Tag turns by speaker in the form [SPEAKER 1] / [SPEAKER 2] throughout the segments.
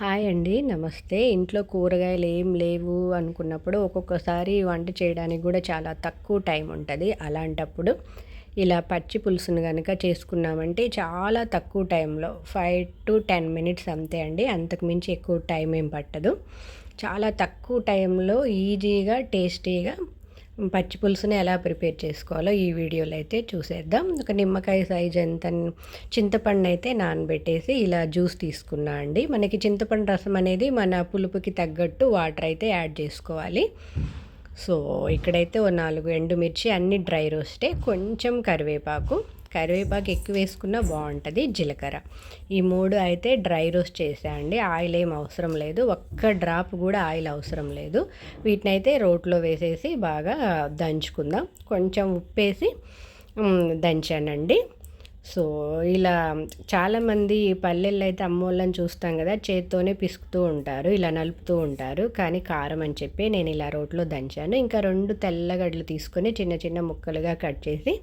[SPEAKER 1] Hi అండి. నమస్తే. ఇంట్లో కూరగాయలు ఏం లేవు అనుకున్నప్పుడు ఒక్కొక్కసారి వంట చేయడానికి కూడా చాలా తక్కువ టైం ఉంటుంది. అలాంటప్పుడు ఇలా పచ్చి పులుసును కనుక చేసుకున్నామంటే చాలా తక్కువ టైంలో ఫైవ్ టు టెన్ మినిట్స్ అంతే అండి. అంతకు మించి ఎక్కువ టైం ఏం పట్టదు. చాలా తక్కువ టైంలో ఈజీగా టేస్టీగా పచ్చి పులుసుని ఎలా ప్రిపేర్ చేసుకోవాలో ఈ వీడియోలో అయితే చూసేద్దాం. ఒక నిమ్మకాయ సైజ్ ఎంత చింతపండు అయితే నానబెట్టేసి ఇలా జ్యూస్ తీసుకున్నా అండి. మనకి చింతపండు రసం అనేది మన పులుపుకి తగ్గట్టు వాటర్ అయితే యాడ్ చేసుకోవాలి. సో ఇక్కడైతే ఓ నాలుగు ఎండుమిర్చి అన్ని డ్రై రోస్టే కొంచెం కరివేపాకు కరివేపాకు ఎక్కువ వేసుకున్నా బాగుంటుంది జీలకర్ర. ఈ మూడు అయితే డ్రై రోస్ట్ చేసేయండి ఆయిల్ ఏం అవసరం లేదు ఒక్క డ్రాప్ కూడా ఆయిల్ అవసరం లేదు. వీటిని అయితే రోట్లో వేసేసి బాగా దంచుకుందాం. కొంచెం ఉప్పేసి దంచానండి. సో ఇలా చాలామంది పల్లెల్లో అయితే అమ్మోళ్ళని చూస్తాం కదా చేత్తోనే పిసుకుతూ ఉంటారు ఇలా నలుపుతూ ఉంటారు కానీ కారం అని చెప్పి నేను ఇలా రోట్లో దంచాను. ఇంకా రెండు తెల్లగడ్డలు తీసుకొని చిన్న చిన్న ముక్కలుగా కట్ చేసి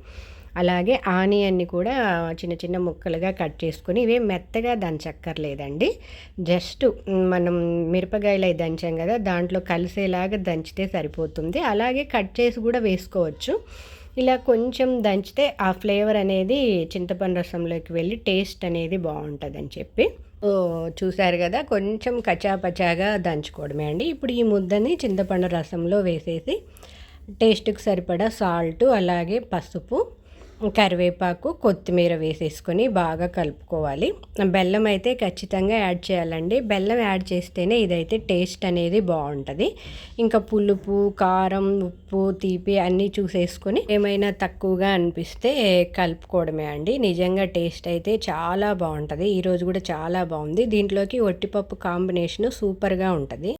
[SPEAKER 1] అలాగే ఆనియన్ని కూడా చిన్న చిన్న ముక్కలుగా కట్ చేసుకొని ఇవే మెత్తగా దంచక్కర్లేదండి. జస్ట్ మనం మిరపకాయలు అవి దంచాం కదా దాంట్లో కలిసేలాగా దంచితే సరిపోతుంది. అలాగే కట్ చేసి కూడా వేసుకోవచ్చు. ఇలా కొంచెం దంచితే ఆ ఫ్లేవర్ అనేది చింతపండు రసంలోకి వెళ్ళి టేస్ట్ అనేది బాగుంటుందని చెప్పి. చూశారు కదా కొంచెం కచాపచాగా దంచుకోవడమే అండి. ఇప్పుడు ఈ ముద్దని చింతపండు రసంలో వేసేసి టేస్ట్కి సరిపడా సాల్ట్ అలాగే పసుపు కరివేపాకు కొత్తిమీర వేసేసుకొని బాగా కలుపుకోవాలి. బెల్లం అయితే ఖచ్చితంగా యాడ్ చేయాలండి. బెల్లం యాడ్ చేస్తేనే ఇదైతే టేస్ట్ అనేది బాగుంటుంది. ఇంకా పులుపు కారం ఉప్పు తీపి అన్నీ చూసేసుకొని ఏమైనా తక్కువగా అనిపిస్తే కలుపుకోవడమే అండి. నిజంగా టేస్ట్ అయితే చాలా బాగుంటుంది. ఈరోజు కూడా చాలా బాగుంది. దీంట్లోకి ఒట్టిపప్పు కాంబినేషన్ సూపర్గా ఉంటుంది.